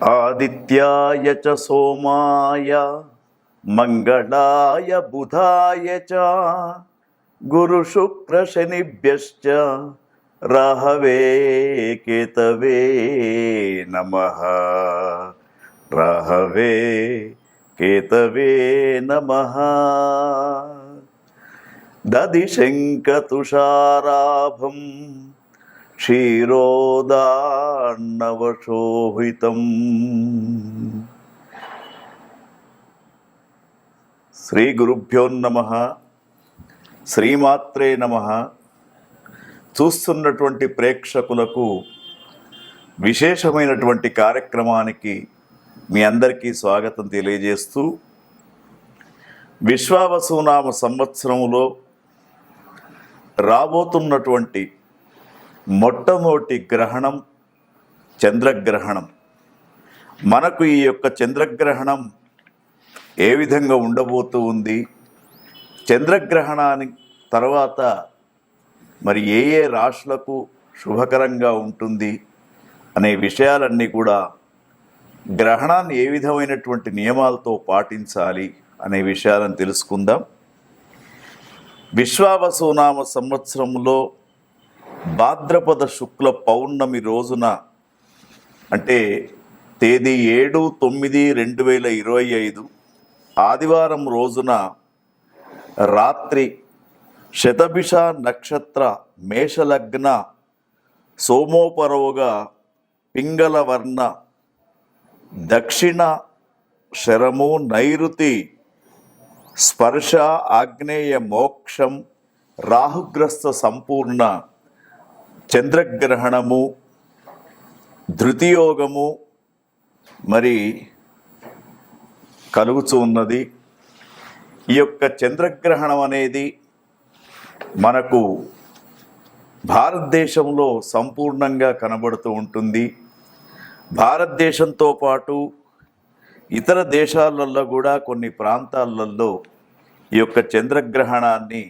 ఆదిత్యాయ చ సోమాయ మంగళాయ బుధాయ చ గురు శుక్ర శనిభ్యశ్చ రాహవే కేతవే నమ రాహవే కేతవే నమ దదిశంకతుషారాభం క్షీరోదాన్నవశోభితం శ్రీ గురుభ్యోన్నమ శ్రీమాత్రే నమ చూస్తున్నటువంటి ప్రేక్షకులకు విశేషమైనటువంటి కార్యక్రమానికి మీ అందరికీ స్వాగతం తెలియజేస్తూ విశ్వావసునామ సంవత్సరములో రాబోతున్నటువంటి మొట్టమొదటి గ్రహణం చంద్రగ్రహణం. మనకు ఈ యొక్క చంద్రగ్రహణం ఏ విధంగా ఉండబోతూ ఉంది? చంద్రగ్రహణానికి తర్వాత మరి ఏ ఏ రాశులకు శుభకరంగా ఉంటుంది అనే విషయాలన్నీ కూడా గ్రహణాన్ని ఏ విధమైనటువంటి నియమాలతో పాటించాలి అనే విషయాలను తెలుసుకుందాం. విశ్వావసునామ సంవత్సరంలో భాద్రపద శుక్ల పౌర్ణమి రోజున అంటే తేదీ ఏడు తొమ్మిది రెండు వేల ఇరవై ఐదు ఆదివారం రోజున రాత్రి శతభిష నక్షత్ర మేషలగ్న సోమోపరోగా పింగళవర్ణ దక్షిణ శరము నైరుతి స్పర్శ ఆగ్నేయ మోక్షం రాహుగ్రస్త సంపూర్ణ చంద్రగ్రహణము ధృతియోగము మరి కలుగుతూ ఉన్నది. ఈ యొక్క చంద్రగ్రహణం అనేది మనకు భారతదేశంలో సంపూర్ణంగా కనబడుతూ ఉంటుంది. భారతదేశంతో పాటు ఇతర దేశాలలో కూడా కొన్ని ప్రాంతాలలో ఈ యొక్క చంద్రగ్రహణాన్ని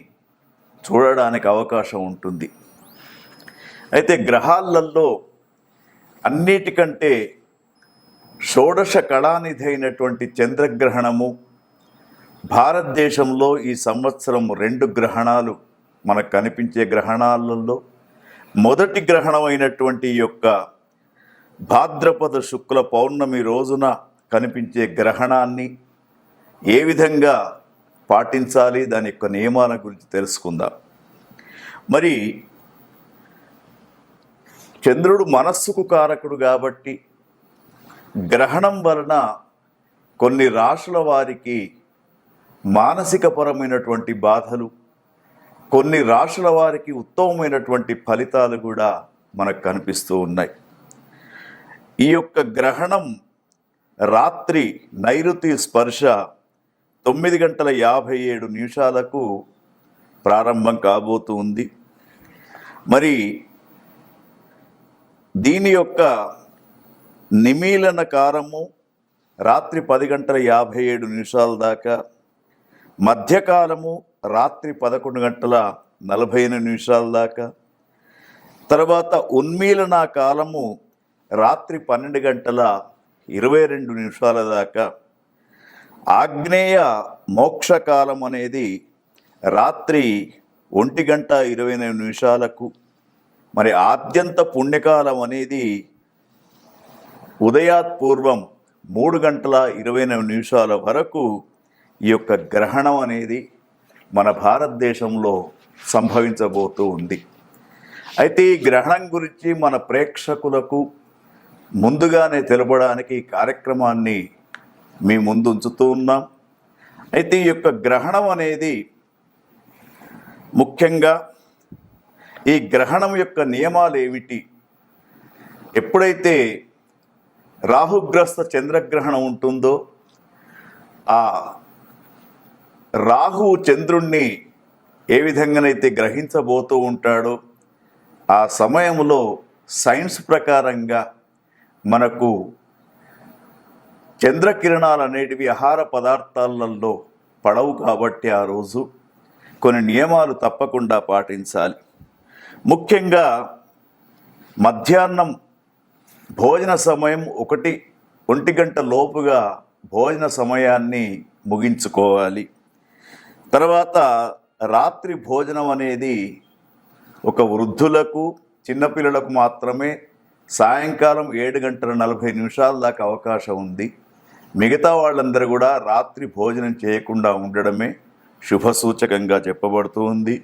చూడడానికి అవకాశం ఉంటుంది. అయితే గ్రహాలలో అన్నిటికంటే షోడశ కళానిధి అయినటువంటి చంద్రగ్రహణము భారతదేశంలో ఈ సంవత్సరం రెండు గ్రహణాలు మనకు కనిపించే గ్రహణాలలో మొదటి గ్రహణం అయినటువంటి యొక్క భాద్రపద శుక్ల పౌర్ణమి రోజున కనిపించే గ్రహణాన్ని ఏ విధంగా పాటించాలి దాని యొక్క నియమాల గురించి తెలుసుకుందాం. మరి చంద్రుడు మనస్సుకు కారకుడు కాబట్టి గ్రహణం వలన కొన్ని రాశుల వారికి మానసికపరమైనటువంటి బాధలు కొన్ని రాశుల వారికి ఉత్తమమైనటువంటి ఫలితాలు కూడా మనకు కనిపిస్తూ ఉన్నాయి. ఈ యొక్క గ్రహణం రాత్రి నైరుతి స్పర్శ తొమ్మిది గంటల యాభై ఏడు నిమిషాలకు ప్రారంభం కాబోతూ ఉంది. మరి దీని యొక్క నిమీలన కారము రాత్రి పది గంటల యాభై ఏడు నిమిషాల దాకా మధ్యకాలము రాత్రి పదకొండు గంటల నలభై ఎనిమిది నిమిషాల దాకా తర్వాత ఉన్మీలన కాలము రాత్రి పన్నెండు గంటల ఇరవై రెండు నిమిషాల దాకా ఆగ్నేయ మోక్షకాలం అనేది రాత్రి ఒంటి గంట ఇరవై ఎనిమిది నిమిషాలకు మరి ఆద్యంత పుణ్యకాలం అనేది ఉదయాత్ పూర్వం మూడు గంటల ఇరవై ఎనిమిది నిమిషాల వరకు ఈ యొక్క గ్రహణం అనేది మన భారతదేశంలో సంభవించబోతూ ఉంది. అయితే ఈ గ్రహణం గురించి మన ప్రేక్షకులకు ముందుగానే తెలపడానికి ఈ కార్యక్రమాన్ని మీ ముందు ఉంచుతూ ఉన్నాం. అయితే ఈ యొక్క గ్రహణం అనేది ముఖ్యంగా ఈ గ్రహణం యొక్క నియమాలు ఏమిటి ఎప్పుడైతే రాహుగ్రస్త చంద్రగ్రహణం ఉంటుందో ఆ రాహువు చంద్రుణ్ణి ఏ విధంగానైతే గ్రహించబోతూ ఉంటాడో ఆ సమయంలో సైన్స్ ప్రకారంగా మనకు చంద్రకిరణాలు అనేటివి ఆహార పదార్థాలలో పడవు కాబట్టి ఆ రోజు కొన్ని నియమాలు తప్పకుండా పాటించాలి. ముఖ్యంగా మధ్యాహ్నం భోజన సమయం ఒకటి ఒంటి గంట లోపుగా భోజన సమయాన్ని ముగించుకోవాలి. తర్వాత రాత్రి భోజనం అనేది ఒక వృద్ధులకు చిన్నపిల్లలకు మాత్రమే సాయంకాలం ఏడు గంటల నలభై నిమిషాల దాకా అవకాశం ఉంది. మిగతా వాళ్ళందరూ కూడా రాత్రి భోజనం చేయకుండా ఉండడమే శుభసూచకంగా చెప్పబడుతూ ఉంది.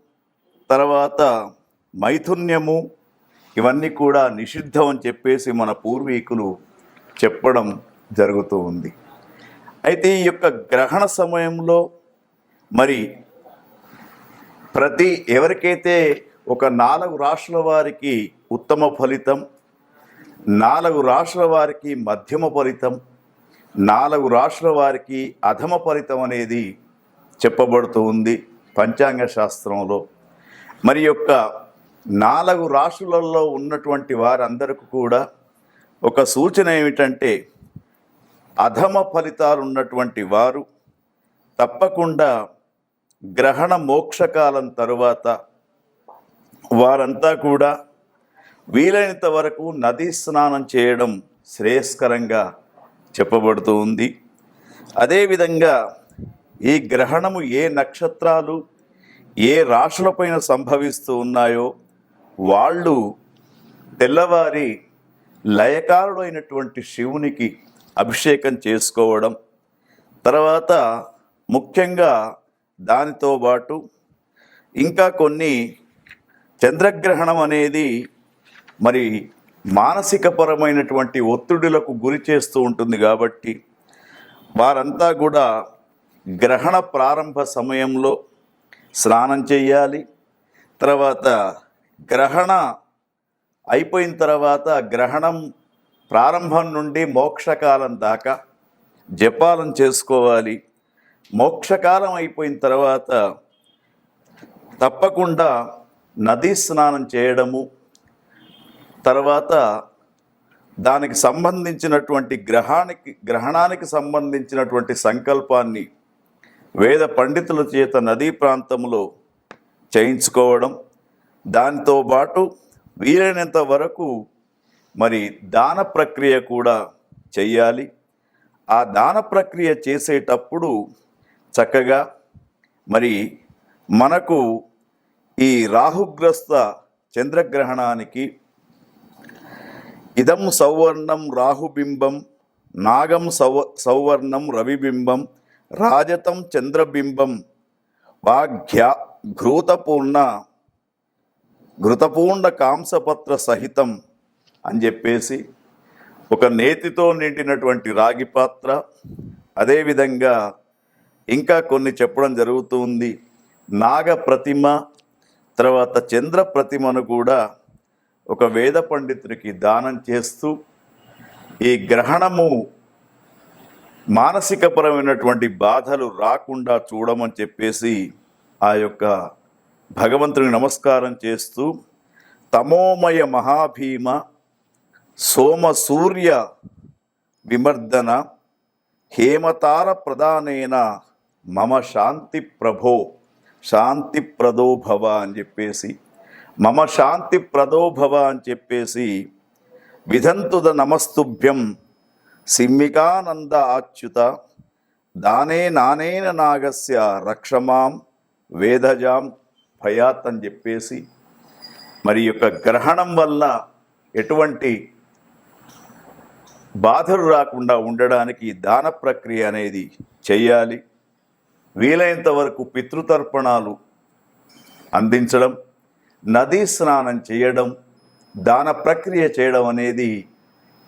తర్వాత మైథున్యము ఇవన్నీ కూడా నిషిద్ధం అని చెప్పేసి మన పూర్వీకులు చెప్పడం జరుగుతూ ఉంది. అయితే ఈ యొక్క గ్రహణ సమయంలో మరి ప్రతి ఎవరికైతే ఒక నాలుగు రాష్ట్రాల వారికి ఉత్తమ ఫలితం నాలుగు రాష్ట్రాల వారికి మధ్యమ ఫలితం నాలుగు రాష్ట్రాల వారికి అధమ ఫలితం అనేది చెప్పబడుతూ ఉంది పంచాంగ శాస్త్రంలో. మరి యొక్క నాలుగు రాష్ట్రాలలో ఉన్నటువంటి వారందరికీ కూడా ఒక సూచన ఏమిటంటే అధమ ఫలితాలు ఉన్నటువంటి వారు తప్పకుండా గ్రహణ మోక్షకాలం తరువాత వారంతా కూడా వీలైనంత వరకు నదీ స్నానం చేయడం శ్రేయస్కరంగా చెప్పబడుతూ ఉంది. అదేవిధంగా ఈ గ్రహణము ఏ నక్షత్రాలు ఏ రాశులపైన సంభవిస్తూ ఉన్నాయో వాళ్ళు తెల్లవారి లయకారుడైనటువంటి శివునికి అభిషేకం చేసుకోవడం తర్వాత ముఖ్యంగా దానితో పాటు ఇంకా కొన్ని చంద్రగ్రహణం అనేది మరి మానసికపరమైనటువంటి ఒత్తిడులకు గురి చేస్తూ ఉంటుంది కాబట్టి వారంతా కూడా గ్రహణ ప్రారంభ సమయంలో స్నానం చేయాలి. తర్వాత గ్రహణ అయిపోయిన తర్వాత గ్రహణం ప్రారంభం నుండి మోక్షకాలం దాకా జపాలం చేసుకోవాలి. మోక్షకాలం అయిపోయిన తర్వాత తప్పకుండా నదీ స్నానం చేయడము. తర్వాత దానికి సంబంధించినటువంటి గ్రహానికి గ్రహణానికి సంబంధించినటువంటి సంకల్పాన్ని వేద పండితుల చేత నదీ ప్రాంతంలో చేయించుకోవడం దానితో పాటు వీలైనంత వరకు మరి దాన ప్రక్రియ కూడా చేయాలి ఆ దాన ప్రక్రియ చేసేటప్పుడు చక్కగా మరి మనకు ఈ రాహుగ్రస్త చంద్రగ్రహణానికి ఇదం సౌవర్ణం రాహుబింబం నాగం సౌ సౌవర్ణం రవిబింబం రాజతం చంద్రబింబం వాఘ్య ఘృతపూర్ణ ఘృతపూర్ణ కాంసపత్ర సహితం అని చెప్పేసి ఒక నేతితో నిండినటువంటి రాగి పాత్ర అదేవిధంగా ఇంకా కొన్ని చెప్పడం జరుగుతుంది నాగ ప్రతిమ తర్వాత చంద్ర ప్రతిమను కూడా ఒక వేద పండితుడికి దానం చేస్తూ ఈ గ్రహణము మానసికపరమైనటువంటి బాధలు రాకుండా చూడమని చెప్పేసి ఆ యొక్క భగవంతుని నమస్కారం చేస్తూ తమోమయ మహాభీమ సోమ సూర్య విమర్దన హేమతార ప్రధానేన మమ శాంతి ప్రభో శాంతి ప్రదోభవ అని చెప్పేసి మమ శాంతి ప్రదోభవ అని చెప్పేసి విధంతుద నమస్తుభ్యం సిమ్మికానంద ఆచ్యుత దానే నానేన నాగస్య రక్షమాం వేదజాం భయాత్ అని చెప్పేసి మరి యొక్క గ్రహణం వల్ల ఎటువంటి బాధలు రాకుండా ఉండడానికి దాన ప్రక్రియ అనేది చేయాలి. వీలైనంత వరకు పితృతర్పణాలు అందించడం నదీ స్నానం చేయడం దాన ప్రక్రియ చేయడం అనేది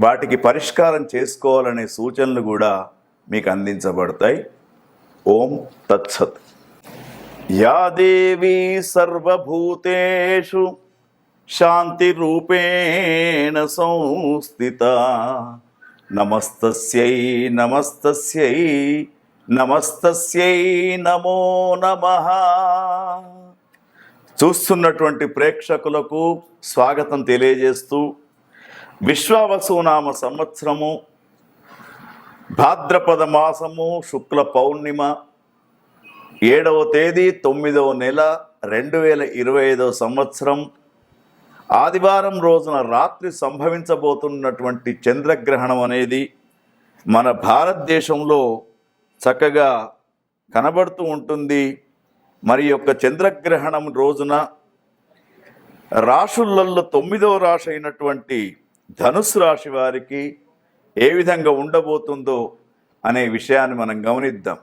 వాటికి పరిష్కారం చేసుకోవాలనే సూచనలు కూడా మీకు అందించబడతాయి. ఓం తత్సత్. యా దేవీ సర్వభూతేషు శాంతిరూపేణ సంస్థిత. నమస్తస్యై నమస్తస్యై నమస్తస్యై నమో నమ. చూస్తున్నటువంటి ప్రేక్షకులకు స్వాగతం తెలియజేస్తూ విశ్వావసునామ సంవత్సరము భాద్రపద మాసము శుక్ల పౌర్ణిమ ఏడవ తేదీ తొమ్మిదవ నెల రెండు వేల ఇరవై ఐదవ సంవత్సరం. ఆదివారం రోజున రాత్రి సంభవించబోతున్నటువంటి చంద్రగ్రహణం అనేది మన భారతదేశంలో చక్కగా కనబడుతూ ఉంటుంది. మరి యొక్క చంద్రగ్రహణం రోజున రాశులలో తొమ్మిదవ రాశి అయినటువంటి ధనుసు రాశి వారికి ఏ విధంగా ఉండబోతుందో అనే విషయాన్ని మనం గమనిద్దాం.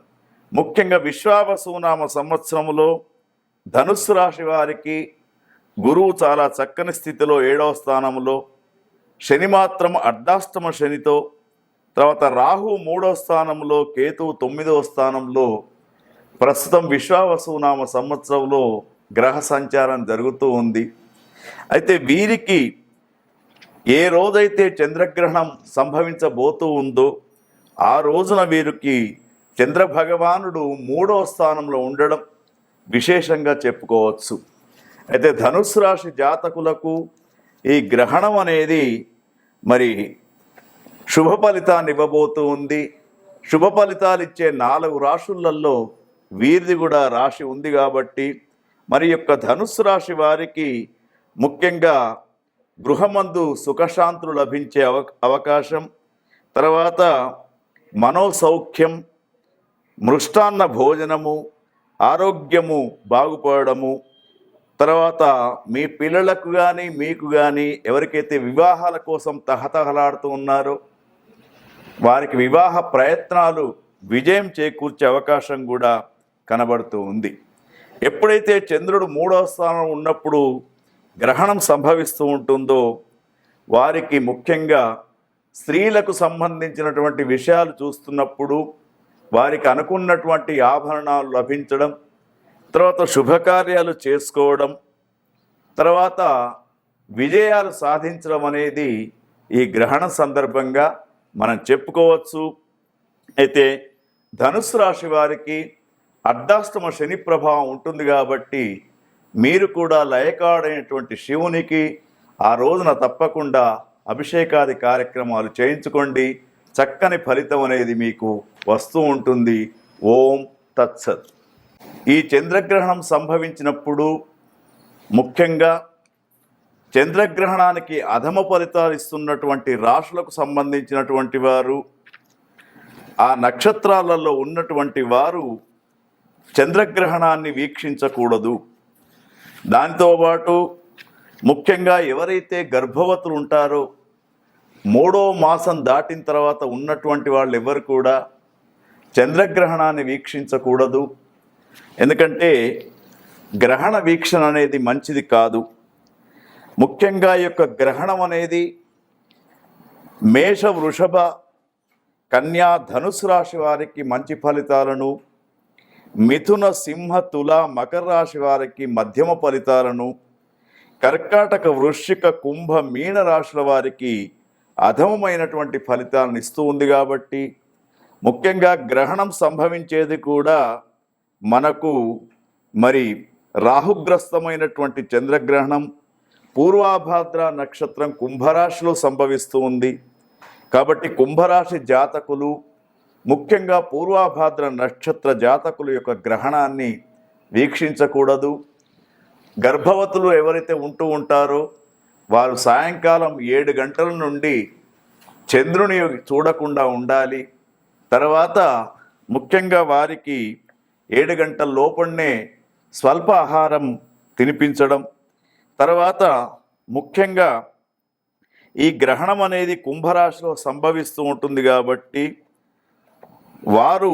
ముఖ్యంగా విశ్వావసునామ సంవత్సరంలో ధనుస్సు రాశి వారికి గురువు చాలా చక్కని స్థితిలో ఏడవ స్థానంలో శని మాత్రం అర్ధాష్టమ శనితో తర్వాత రాహు మూడవ స్థానంలో కేతువు తొమ్మిదవ స్థానంలో ప్రస్తుతం విశ్వావసునామ సంవత్సరంలో గ్రహ సంచారం జరుగుతూ ఉంది. అయితే వీరికి ఏ రోజైతే చంద్రగ్రహణం సంభవించబోతూ ఉందో ఆ రోజున వీరికి చంద్రభగవానుడు మూడో మూడవ స్థానంలో ఉండడం విశేషంగా చెప్పుకోవచ్చు. అయితే ధనుసు రాశి జాతకులకు ఈ గ్రహణం అనేది మరి శుభ ఫలితాన్ని ఇవ్వబోతూ ఉంది. శుభ ఫలితాలు ఇచ్చే నాలుగు రాశులలో వీరిది కూడా రాశి ఉంది కాబట్టి మరి యొక్క ధనుసు రాశి వారికి ముఖ్యంగా గృహమందు సుఖశాంతులు లభించే అవ అవకాశం తర్వాత మనోసౌఖ్యం మృష్టాన్న భోజనము ఆరోగ్యము బాగుపడము తర్వాత మీ పిల్లలకు కానీ మీకు కానీ ఎవరికైతే వివాహాల కోసం తహతహలాడుతూ ఉన్నారో వారికి వివాహ ప్రయత్నాలు విజయం చేకూర్చే అవకాశం కూడా కనబడుతూ ఉంది. ఎప్పుడైతే చంద్రుడు మూడవ స్థానం ఉన్నప్పుడు గ్రహణం సంభవిస్తూ ఉంటుందో వారికి ముఖ్యంగా స్త్రీలకు సంబంధించినటువంటి విషయాలు చూస్తున్నప్పుడు వారికి అనుకున్నటువంటి ఆభరణాలు లభించడం తర్వాత శుభకార్యాలు చేసుకోవడం తర్వాత విజయాలు సాధించడం అనేది ఈ గ్రహణ సందర్భంగా మనం చెప్పుకోవచ్చు. అయితే ధనుసు రాశి వారికి అర్ధాష్టమ శని ప్రభావం ఉంటుంది కాబట్టి మీరు కూడా లయకాడైనటువంటి శివునికి ఆ రోజున తప్పకుండా అభిషేకాది కార్యక్రమాలు చేయించుకోండి. చక్కని ఫలితం అనేది మీకు వస్తూ ఉంటుంది. ఓం తత్సత్. ఈ చంద్రగ్రహణం సంభవించినప్పుడు ముఖ్యంగా చంద్రగ్రహణానికి అధమ ఫలితాలు ఇస్తున్నటువంటి రాశులకు సంబంధించినటువంటి వారు ఆ నక్షత్రాలలో ఉన్నటువంటి వారు చంద్రగ్రహణాన్ని వీక్షించకూడదు. దాంతోపాటు ముఖ్యంగా ఎవరైతే గర్భవతులు ఉంటారో మూడో మాసం దాటిన తర్వాత ఉన్నటువంటి వాళ్ళు ఎవరు కూడా చంద్రగ్రహణాన్ని వీక్షించకూడదు. ఎందుకంటే గ్రహణ వీక్షణ అనేది మంచిది కాదు. ముఖ్యంగా ఈ యొక్క గ్రహణం అనేది మేష వృషభ కన్యా ధనుసు రాశి వారికి మంచి ఫలితాలను మిథున సింహ తుల మకర రాశి వారికి మధ్యమ ఫలితాలను కర్కాటక వృశ్చిక కుంభ మీన రాశుల వారికి అధమమైనటువంటి ఫలితాలను ఇస్తూ ఉంది కాబట్టి ముఖ్యంగా గ్రహణం సంభవించేది కూడా మనకు మరి రాహుగ్రస్తమైనటువంటి చంద్రగ్రహణం పూర్వాభాద్ర నక్షత్రం కుంభరాశిలో సంభవిస్తూ ఉంది. కాబట్టి కుంభరాశి జాతకులు ముఖ్యంగా పూర్వాభాద్ర నక్షత్ర జాతకుల యొక్క గ్రహణాన్ని వీక్షించకూడదు. గర్భవతులు ఎవరైతే ఉంటూ ఉంటారో వారు సాయంకాలం ఏడు గంటల నుండి చంద్రుని చూడకుండా ఉండాలి. తర్వాత ముఖ్యంగా వారికి ఏడు గంటల లోపలనే స్వల్ప ఆహారం తినిపించడం. తర్వాత ముఖ్యంగా ఈ గ్రహణం అనేది కుంభరాశిలో సంభవిస్తూ ఉంటుంది కాబట్టి వారు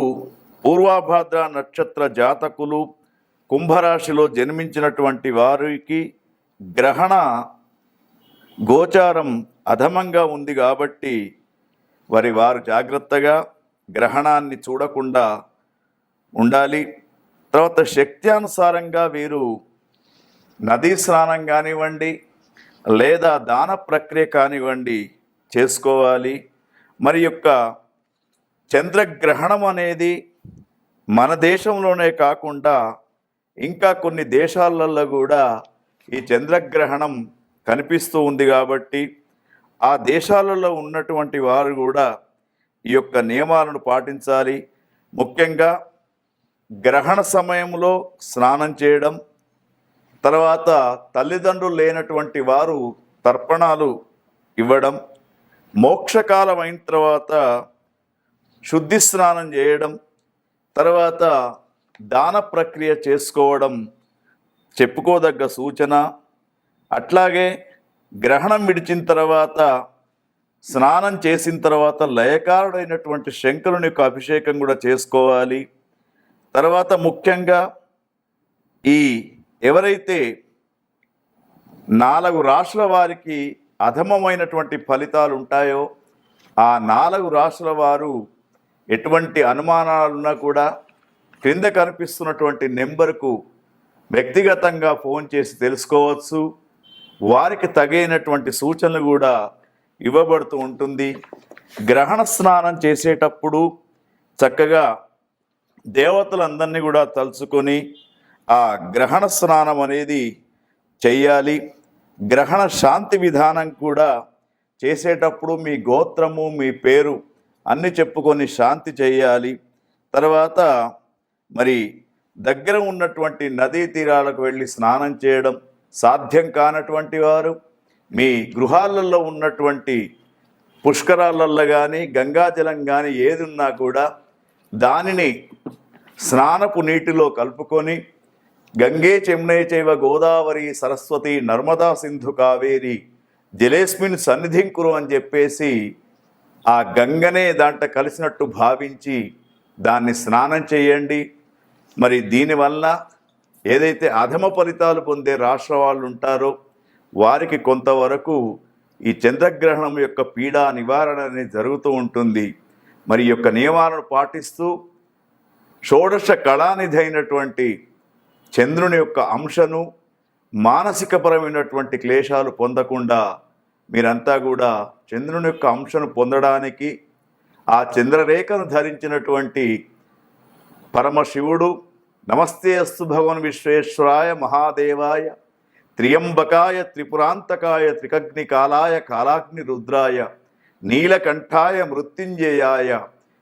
పూర్వాభాద్ర నక్షత్ర జాతకులు కుంభరాశిలో జన్మించినటువంటి వారికి గ్రహణ గోచారం అధమంగా ఉంది కాబట్టి వారి వారు జాగ్రత్తగా గ్రహణాన్ని చూడకుండా ఉండాలి. తర్వాత శక్త్యానుసారంగా వీరు నదీ స్నానం కానివ్వండి లేదా దాన ప్రక్రియ కానివ్వండి చేసుకోవాలి. మరి యొక్క చంద్రగ్రహణం అనేది మన దేశంలోనే కాకుండా ఇంకా కొన్ని దేశాలలో కూడా ఈ చంద్రగ్రహణం కనిపిస్తూ ఉంది కాబట్టి ఆ దేశాలలో ఉన్నటువంటి వారు కూడా ఈ యొక్క నియమాలను పాటించాలి. ముఖ్యంగా గ్రహణ సమయంలో స్నానం చేయడం తర్వాత తల్లిదండ్రులు లేనటువంటి వారు తర్పణాలు ఇవ్వడం మోక్షకాలం అయిన తర్వాత శుద్ధి స్నానం చేయడం తర్వాత దాన ప్రక్రియ చేసుకోవడం చెప్పుకోదగ్గ సూచన. అట్లాగే గ్రహణం విడిచిన తర్వాత స్నానం చేసిన తర్వాత లయకారుడైనటువంటి శంకరుని యొక్క అభిషేకం కూడా చేసుకోవాలి. తర్వాత ముఖ్యంగా ఈ ఎవరైతే నాలుగు రాష్ట్రాల వారికి అధమమైనటువంటి ఫలితాలు ఉంటాయో ఆ నాలుగు రాష్ట్రాల వారు ఎటువంటి అనుమానాలున్నా కూడా క్రింద కనిపిస్తున్నటువంటి నెంబర్కు వ్యక్తిగతంగా ఫోన్ చేసి తెలుసుకోవచ్చు. వారికి తగినటువంటి సూచనలు కూడా ఇవ్వబడుతూ ఉంటుంది. గ్రహణ స్నానం చేసేటప్పుడు చక్కగా దేవతలందరినీ కూడా తలుచుకొని ఆ గ్రహణ స్నానం అనేది చెయ్యాలి. గ్రహణ శాంతి విధానం కూడా చేసేటప్పుడు మీ గోత్రము మీ పేరు అన్ని చెప్పుకొని శాంతి చేయాలి. తర్వాత మరి దగ్గర ఉన్నటువంటి నదీ తీరాలకు వెళ్ళి స్నానం చేయడం సాధ్యం కానటువంటి వారు మీ గృహాలలో ఉన్నటువంటి పుష్కరాలల్లో కానీ గంగాజలం కానీ ఏది ఉన్నా కూడా దానిని స్నానపు నీటిలో కలుపుకొని గంగే చెమ్నే చైవ గోదావరి సరస్వతి నర్మదా సింధు కావేరి జలేస్మిన్ సన్నిధింకురు అని చెప్పేసి ఆ గంగనే దాంట్లో కలిసినట్టు భావించి దాన్ని స్నానం చేయండి. మరి దీనివల్ల ఏదైతే అధమ ఫలితాలు పొందే రాష్ట్ర వాళ్ళు ఉంటారో వారికి కొంతవరకు ఈ చంద్రగ్రహణం యొక్క పీడా నివారణ అనేది జరుగుతూ ఉంటుంది. మరి యొక్క నియమాలను పాటిస్తూ షోడశ కళానిధి అయినటువంటి చంద్రుని యొక్క అంశను మానసికపరమైనటువంటి క్లేశాలు పొందకుండా మీరంతా కూడా చంద్రుని యొక్క అంశను పొందడానికి ఆ చంద్రరేఖను ధరించినటువంటి పరమశివుడు నమస్తే అస్తు భగవన్ విశ్వేశ్వరాయ మహాదేవాయ త్రియంబకాయ త్రిపురాంతకాయ త్రికగ్ని కాలాయ కాలాగ్ని రుద్రాయ నీలకంఠాయ మృత్యుంజయాయ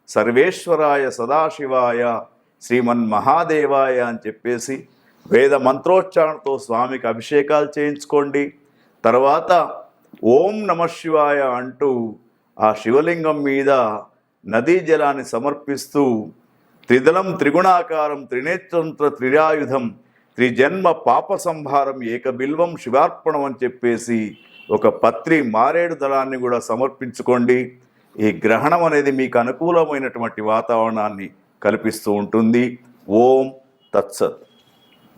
సర్వేశ్వరాయ సదాశివాయ శ్రీమన్ మహాదేవాయ అని చెప్పేసి వేద మంత్రోచ్చారణతో స్వామికి అభిషేకాలు చేయించుకోండి. తర్వాత ఓం నమ శివాయ అంటూ ఆ శివలింగం మీద నదీ జలాన్ని సమర్పిస్తూ త్రిదళం త్రిగుణాకారం త్రినేత్రంత్ర త్రిరాయుధం త్రిజన్మ పాప సంహారం ఏకబిల్వం శివార్పణం అని చెప్పేసి ఒక పత్రి మారేడు దళాన్ని కూడా సమర్పించుకోండి. ఈ గ్రహణం అనేది మీకు అనుకూలమైనటువంటి వాతావరణాన్ని కల్పిస్తూ ఉంటుంది. ఓం తత్సత్.